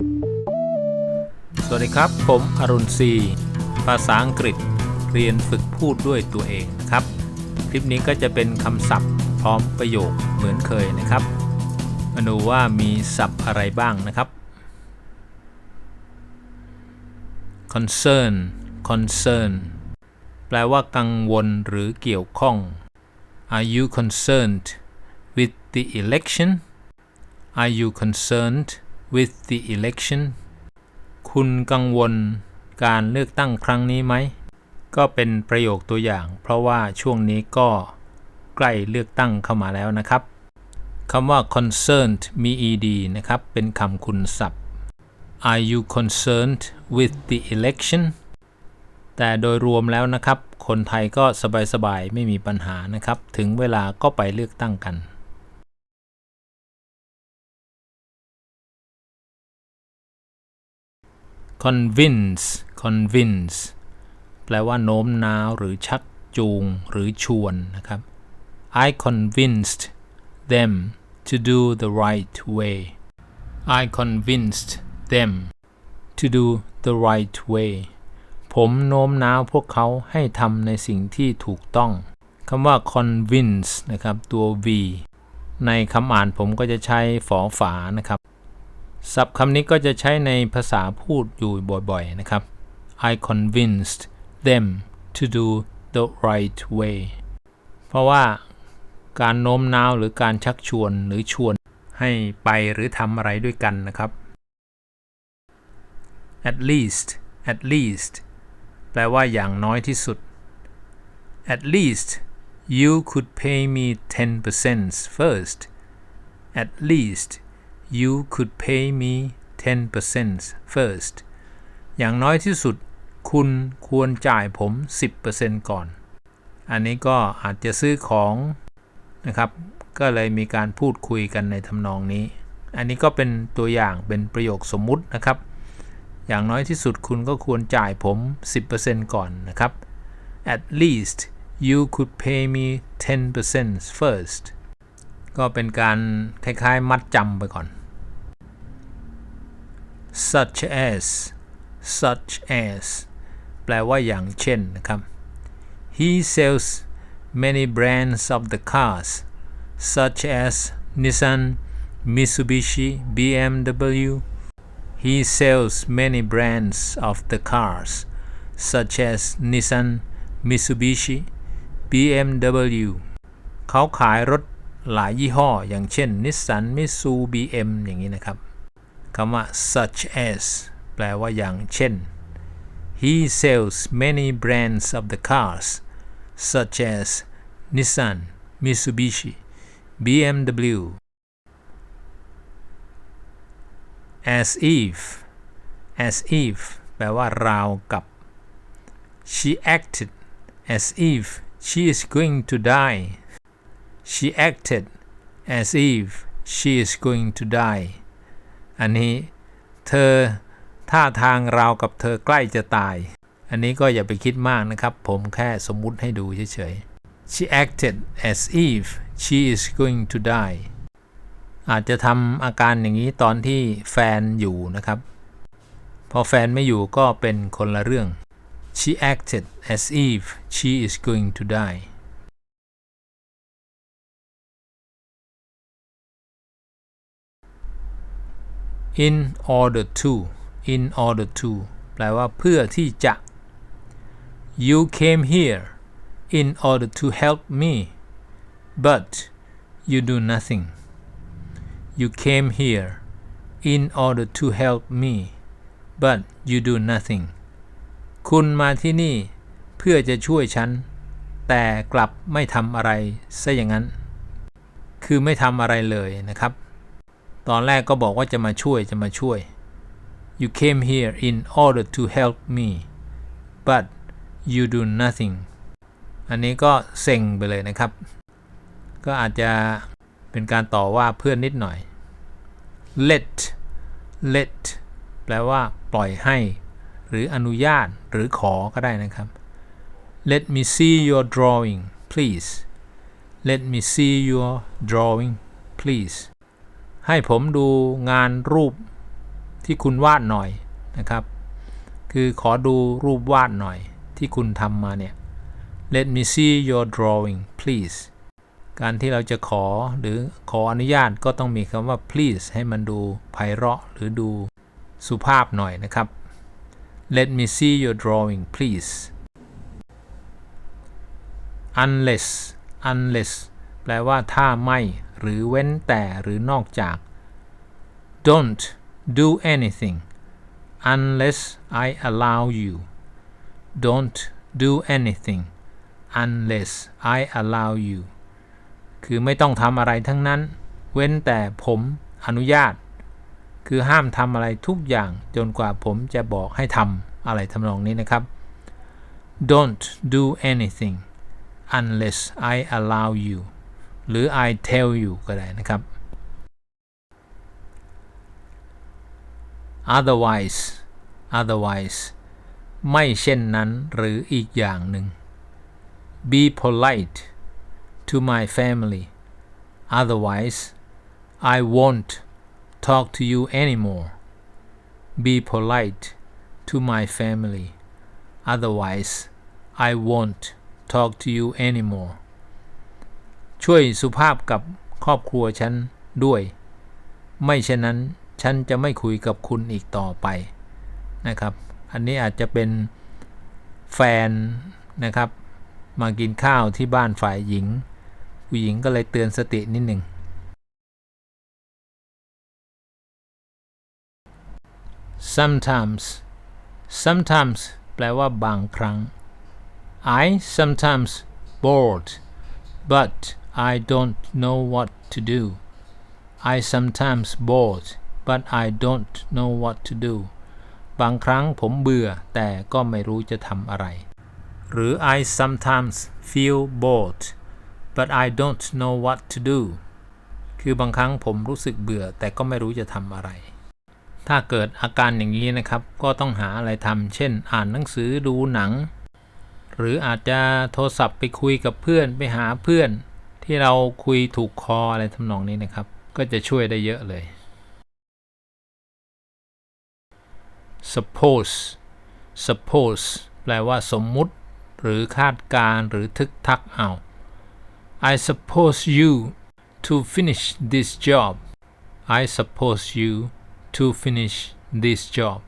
สวัสดีครับ ผมอรุณศรีภาษาอังกฤษเรียนฝึกพูดด้วยตัวเองนะครับ คลิปนี้ก็จะเป็นคำศัพท์พร้อมประโยคเหมือนเคยนะครับ มาดูว่ามีศัพท์อะไรบ้างนะครับ concern concern แปลว่ากังวลหรือเกี่ยวข้อง Are you concerned with the election Are you concerned with the election คุณกังวลการเลือกตั้งครั้งนี้ไหม ก็เป็นประโยคตัวอย่าง เพราะว่าช่วงนี้ก็ใกล้เลือกตั้งเข้ามาแล้วนะครับคำว่า concerned มี ed นะครับ เป็นคำคุณศัพท์ Are you concerned with the election แต่โดยรวมแล้วนะครับ คนไทยก็สบายๆ ไม่มีปัญหานะครับ ถึงเวลาก็ไปเลือกตั้งกัน convince convince แปลว่าโน้มน้าวหรือชักจูงหรือชวนนะครับ I convinced them to do the right way I convinced them to do the right way ผมโน้มน้าวพวกเขาให้ทำในสิ่งที่ถูกต้องคำว่า convince นะครับ ตัว v ในคำอ่านผมก็จะใช้ฝอฝานะครับ ศัพท์คำนี้ก็จะใช้ในภาษาพูดอยู่บ่อยๆนะครับ I convinced them to do the right way เพราะว่าการโน้มน้าวหรือการชักชวนหรือชวนให้ไปหรือทำอะไรด้วยกันนะครับ at least at least แปลว่าอย่างน้อยที่สุด at least you could pay me 10% first at least you could pay me 10% first อย่างน้อยที่สุด คุณควรจ่ายผม 10%ก่อน อันนี้ก็อาจจะซื้อของนะครับ ก็เลยมีการพูดคุยกันในทำนองนี้ อันนี้ก็เป็นตัวอย่างเป็นประโยคสมมุตินะครับ อย่างน้อยที่สุดคุณก็ควรจ่ายผม 10%ก่อนนะครับ at least you could pay me 10% first ก็เป็นการคล้ายๆ มัดจำไปก่อน such as such as แปลว่าอย่างเช่นนะครับ he sells many brands of the cars such as Nissan Mitsubishi BMW he sells many brands of the cars such as Nissan Mitsubishi BMW เขาขายรถหลายยี่ห้อ อย่างเช่น Nissan Mitsu BM อย่างนี้นะครับ คำว่า such as แปลว่าอย่างเช่น he sells many brands of the cars such as Nissan Mitsubishi BMW as if as if แปลว่าราวกับ she acted as if she is going to die she acted as if she is going to die อันนี้เธอท่าทางราวกับเธอใกล้จะตาย อันนี้ก็อย่าไปคิดมากนะครับ ผมแค่สมมุติให้ดูเฉยๆ she acted as if she is going to die อาจจะทำอาการอย่างนี้ตอนที่แฟนอยู่นะครับ พอแฟนไม่อยู่ก็เป็นคนละเรื่อง she acted as if she is going to die in order to in order to แปลว่าเพื่อที่จะ you came here in order to help me but you do nothing you came here in order to help me but you do nothing คุณมาที่นี่เพื่อจะช่วยฉัน แต่กลับไม่ทำอะไรซะอย่างนั้น คือไม่ทำอะไรเลยนะครับ ตอนแรกก็บอกว่าจะมาช่วยจะมาช่วย you came here in order to help me but you do nothing อันนี้ก็เซ็งไปเลยนะครับ ก็อาจจะเป็นการต่อว่าเพื่อนนิดหน่อย let let แปลว่าปล่อยให้ หรืออนุญาตหรือขอก็ได้นะครับ let me see your drawing please let me see your drawing please ให้ผมดูงานรูปที่คุณวาดหน่อยนะครับ คือขอดูรูปวาดหน่อยที่คุณทำมาเนี่ย let me see your drawing please การที่เราจะขอหรือขออนุญาตก็ต้องมีคำว่า please ให้มันดูไพเราะหรือดูสุภาพหน่อยนะครับ let me see your drawing please unless unless แปลว่าถ้าไม่ หรือเว้นแต่หรือนอกจาก don't do anything unless I allow you don't do anything unless I allow you คือไม่ต้องทำอะไรทั้งนั้น เว้นแต่ผมอนุญาต คือห้ามทำอะไรทุกอย่างจนกว่าผมจะบอกให้ทำอะไรทำนองนี้นะครับ don't do anything unless I allow you หรือ I tell you ก็ได้นะครับ otherwise otherwise ไม่เช่นนั้นหรืออีกอย่างหนึ่ง be polite to my family otherwise I won't talk to you anymore be polite to my family otherwise I won't talk to you anymore ช่วยสุภาพกับครอบครัวฉันด้วย ไม่เช่นนั้นฉันจะไม่คุยกับคุณอีกต่อไปนะครับ อันนี้อาจจะเป็นแฟนนะครับ มากินข้าวที่บ้านฝ่ายหญิง ผู้หญิงก็เลยเตือนสตินิดหนึ่ง sometimes sometimes แปลว่าบางครั้ง I sometimes bored but I don't know what to do I sometimes bored but I don't know what to do บางครั้งผมเบื่อแต่ก็ไม่รู้จะทำอะไร หรือ I sometimes feel bored but I don't know what to do คือบางครั้งผมรู้สึกเบื่อแต่ก็ไม่รู้จะทำอะไร ถ้าเกิดอาการอย่างนี้นะครับ ก็ต้องหาอะไรทำเช่น อ่านหนังสือดูหนัง หรืออาจจะโทรศัพท์ไปคุยกับเพื่อนไปหาเพื่อน ที่เราคุยถูกคออะไรทำนองนี้นะครับ ก็จะช่วยได้เยอะเลย suppose suppose แปลว่าสมมุติ หรือคาดการหรือทึกทักเอา I suppose you to finish this job I suppose you to finish this job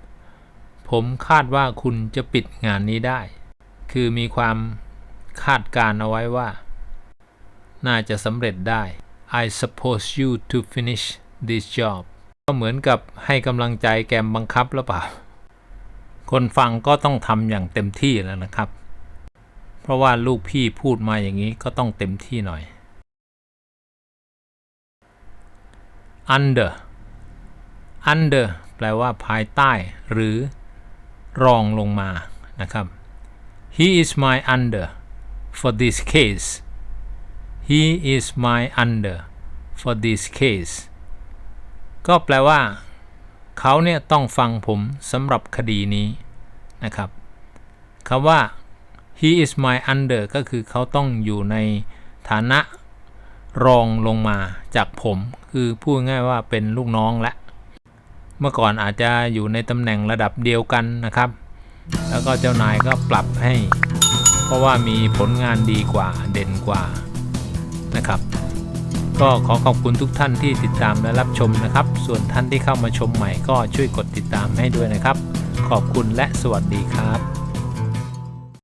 ผมคาดว่าคุณจะปิดงานนี้ได้ คือมีความคาดการเอาไว้ว่า น่าจะสำเร็จได้ I suppose you to finish this job ก็เหมือนกับให้กำลังใจแกมบังคับหรือเปล่า คนฟังก็ต้องทำอย่างเต็มที่แล้วนะครับ เพราะว่าลูกพี่พูดมาอย่างนี้ก็ต้องเต็มที่หน่อย under under แปลว่าภายใต้ หรือ รองลงมานะครับ he is my under for this case he is my under for this case ก็แปลว่า เขาเนี่ยต้องฟังผมสำหรับคดีนี้นะครับคำว่า he is my under ก็คือเขาต้องอยู่ในฐานะรองลงมาจากผม คือพูดง่ายว่าเป็นลูกน้องและเมื่อก่อนอาจจะอยู่ในตำแหน่งระดับเดียวกันนะครับ แล้วก็เจ้านายก็ปรับให้ เพราะว่ามีผลงานดีกว่าเด่นกว่า นะครับ ก็ขอขอบคุณทุกท่านที่ติดตามและรับชมนะครับ ส่วนท่านที่เข้ามาชมใหม่ก็ช่วยกดติดตามให้ด้วยนะครับ ขอบคุณและสวัสดีครับ